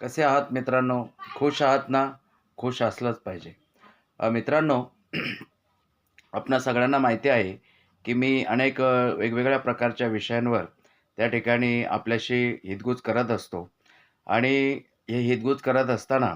कसे आहात मित्रांनो? खुश आहात ना? खुश असलंच पाहिजे. मित्रांनो आपणा सगळ्यांना माहिती आहे की मी अनेक वेगवेगळ्या प्रकारच्या विषयांवर त्या ठिकाणी आपल्याशी हितगुज करत असतो. आणि हे हितगुज करत असताना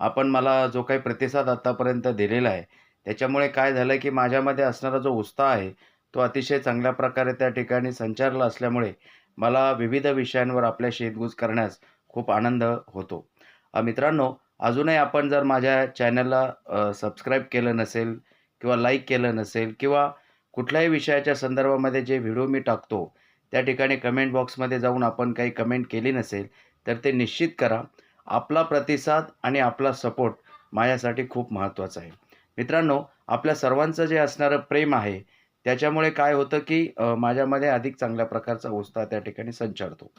आपण मला जो काही प्रतिसाद आत्तापर्यंत दिलेला आहे त्याच्यामुळे काय झालं की माझ्यामध्ये असणारा जो उत्साह आहे तो अतिशय चांगल्या प्रकारे त्या ठिकाणी संचारला असल्यामुळे मला विविध विषयांवर आपल्याशी हितगुज करण्यास खूप आनंद होतो. मित्रांनो अजूनही आपण जर माझ्या चॅनलला सबस्क्राईब केलं नसेल किंवा लाईक केलं नसेल किंवा कुठल्याही विषयाच्या संदर्भामध्ये जे व्हिडिओ मी टाकतो त्या ठिकाणी कमेंट बॉक्समध्ये जाऊन आपण काही कमेंट केली नसेल तर ते निश्चित करा. आपला प्रतिसाद आणि आपला सपोर्ट माझ्यासाठी खूप महत्त्वाचा आहे. मित्रांनो आपल्या सर्वांचं जे असणारं प्रेम आहे त्याच्यामुळे काय होतं की माझ्यामध्ये अधिक चांगल्या प्रकारचा उत्साह त्या ठिकाणी संचारतो.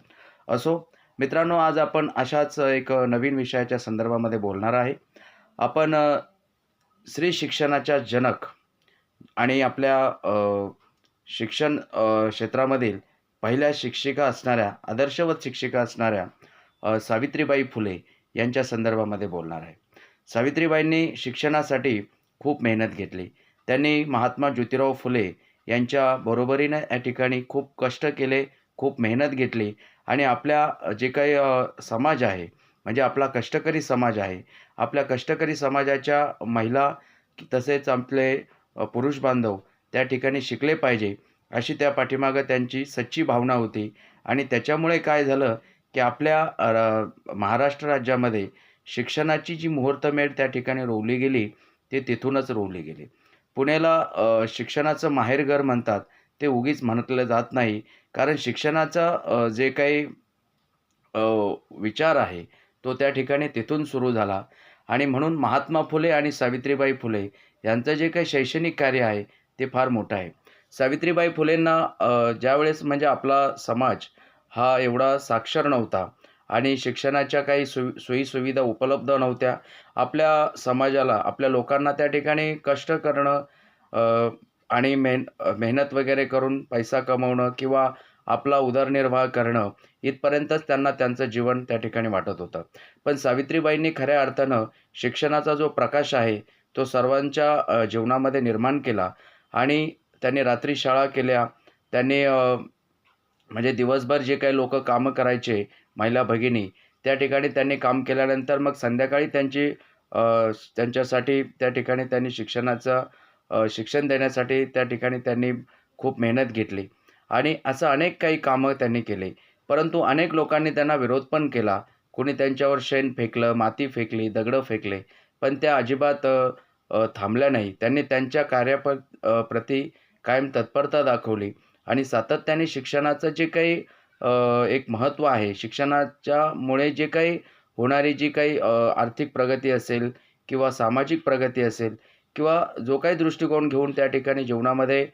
असो मित्रांनो आज आपण अशाच एक नवीन विषयाच्या संदर्भामध्ये बोलणार आहे. आपण स्त्री शिक्षणाच्या जनक आणि आपल्या शिक्षण क्षेत्रामधील पहिल्या शिक्षिका असणाऱ्या आदर्शवत शिक्षिका असणाऱ्या सावित्रीबाई फुले यांच्या संदर्भामध्ये बोलणार आहे. सावित्रीबाईंनी शिक्षणासाठी खूप मेहनत घेतली. त्यांनी महात्मा ज्योतिराव फुले यांच्या बरोबरीनं या ठिकाणी खूप कष्ट केले खूप मेहनत घेतली आणि आपल्या जे काही समाज आहे म्हणजे आपला कष्टकरी समाज आहे आपल्या कष्टकरी समाजाच्या महिला तसेच आपले पुरुष बांधव त्या ठिकाणी शिकले पाहिजे अशी त्या पाठीमागं त्यांची सच्ची भावना होती. आणि त्याच्यामुळे काय झालं की आपल्या र- महाराष्ट्र राज्यामध्ये शिक्षणाची जी मुहूर्तमेढ त्या ठिकाणी रोवली गेली ते तिथूनच रोवली गेली. पुण्याला शिक्षणाचं माहेरघर म्हणतात ते उगीच म्हटलं जात नाही. कारण शिक्षणाचा जे काही विचार आहे तो त्या ठिकाणी तिथून सुरू झाला. आणि म्हणून महात्मा फुले आणि सावित्रीबाई फुले यांचं जे काही शैक्षणिक कार्य आहे ते फार मोठं आहे. सावित्रीबाई फुलेंना ज्यावेळेस म्हणजे आपला समाज हा एवढा साक्षर नव्हता आणि शिक्षणाच्या काही सु सोयीसुविधा उपलब्ध नव्हत्या आपल्या समाजाला आपल्या लोकांना त्या ठिकाणी कष्ट करणं आणि मेहन मेहनत वगैरे करून पैसा कमवणं किंवा आपला उदरनिर्वाह करणं इथपर्यंतच त्यांना त्यांचं जीवन त्या ठिकाणी वाटत होतं. पण सावित्रीबाईंनी खऱ्या अर्थानं शिक्षणाचा जो प्रकाश आहे तो सर्वांच्या जीवनामध्ये निर्माण केला आणि त्यांनी रात्री शाळा केल्या. त्यांनी म्हणजे दिवसभर जे काही लोक कामं करायचे महिला भगिनी त्या ठिकाणी त्यांनी काम केल्यानंतर मग संध्याकाळी त्यांची त्यांच्यासाठी त्या ठिकाणी त्यांनी शिक्षणाचं शिक्षण देण्यासाठी त्या ठिकाणी त्यांनी खूप मेहनत घेतली. आणि असं अनेक काही कामं त्यांनी केले. परंतु अनेक लोकांनी त्यांना विरोध पण केला. कोणी त्यांच्यावर शेण फेकलं माती फेकली दगडं फेकले पण त्या अजिबात थांबल्या नाही. त्यांनी त्यांच्या कार्याप प्रती कायम तत्परता दाखवली. आणि सातत्याने शिक्षणाचं जे काही एक महत्त्व आहे शिक्षणाच्यामुळे जे काही होणारी जी काही आर्थिक प्रगती असेल किंवा सामाजिक प्रगती असेल किंवा जो काही दृष्टिकोन घेऊन त्या ठिकाणी जीवनामध्ये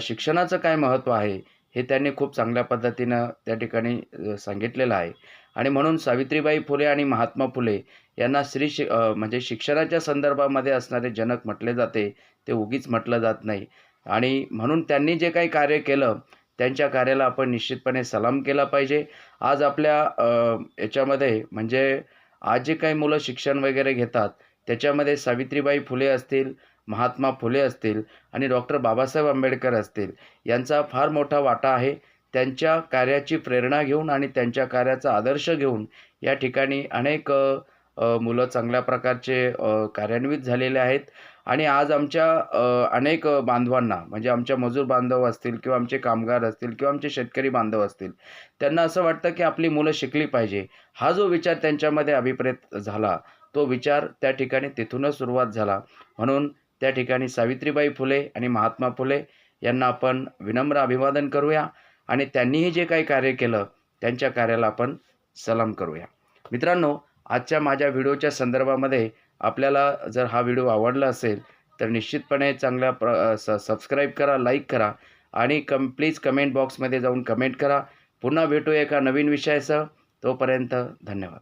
शिक्षणाचं काय महत्त्व आहे हे त्यांनी खूप चांगल्या पद्धतीनं त्या ठिकाणी सांगितलेलं आहे. आणि म्हणून सावित्रीबाई फुले आणि महात्मा फुले यांना स्त्री शि म्हणजे शिक्षणाच्या संदर्भामध्ये असणारे जनक म्हटले जाते ते उगीच म्हटलं जात नाही. आणि म्हणून त्यांनी जे काही कार्य केलं त्यांच्या कार्याला आपण निश्चितपणे सलाम केला पाहिजे. आज आपल्या याच्यामध्ये म्हणजे आज जे काही मुलं शिक्षण वगैरे घेतात त्याच्यामध्ये सावित्रीबाई फुले असतील महात्मा फुले असतील आणि डॉक्टर बाबासाहेब आंबेडकर असतील. यांचा फार मोठा वाटा आहे. त्यांच्या कार्याची प्रेरणा घेऊन आणि त्यांच्या कार्याचा आदर्श घेऊन या ठिकाणी अनेक मुलं चांगल्या प्रकारचे कार्यान्वित झालेले आहेत. आणि आज आमच्या अनेक बांधवांना म्हणजे आमच्या मजूर बांधव असतील किंवा आमचे कामगार असतील किंवा आमचे शेतकरी बांधव असतील त्यांना असं वाटतं की आपली मुलं शिकली पाहिजे. हा जो विचार त्यांच्यामध्ये अभिप्रेत झाला तो विचार त्या ठिकाणी तिथूनच सुरुवात झाला. म्हणून त्या ठिकाणी सावित्रीबाई फुले आणि महात्मा फुले यांना आपण विनम्र अभिवादन करूया आणि त्यांनीही जे काही कार्य केलं त्यांच्या कार्याला आपण सलाम करूया. मित्रांनो आजच्या माझ्या व्हिडिओच्या संदर्भामध्ये आपल्याला जर हा व्हिडिओ आवडला असेल तर निश्चितपणे चांगल्या प्र स सबस्क्राईब करा लाईक करा आणि कम प्लीज कमेंट बॉक्समध्ये जाऊन कमेंट करा. पुन्हा भेटू एका नवीन विषयासह. तोपर्यंत धन्यवाद.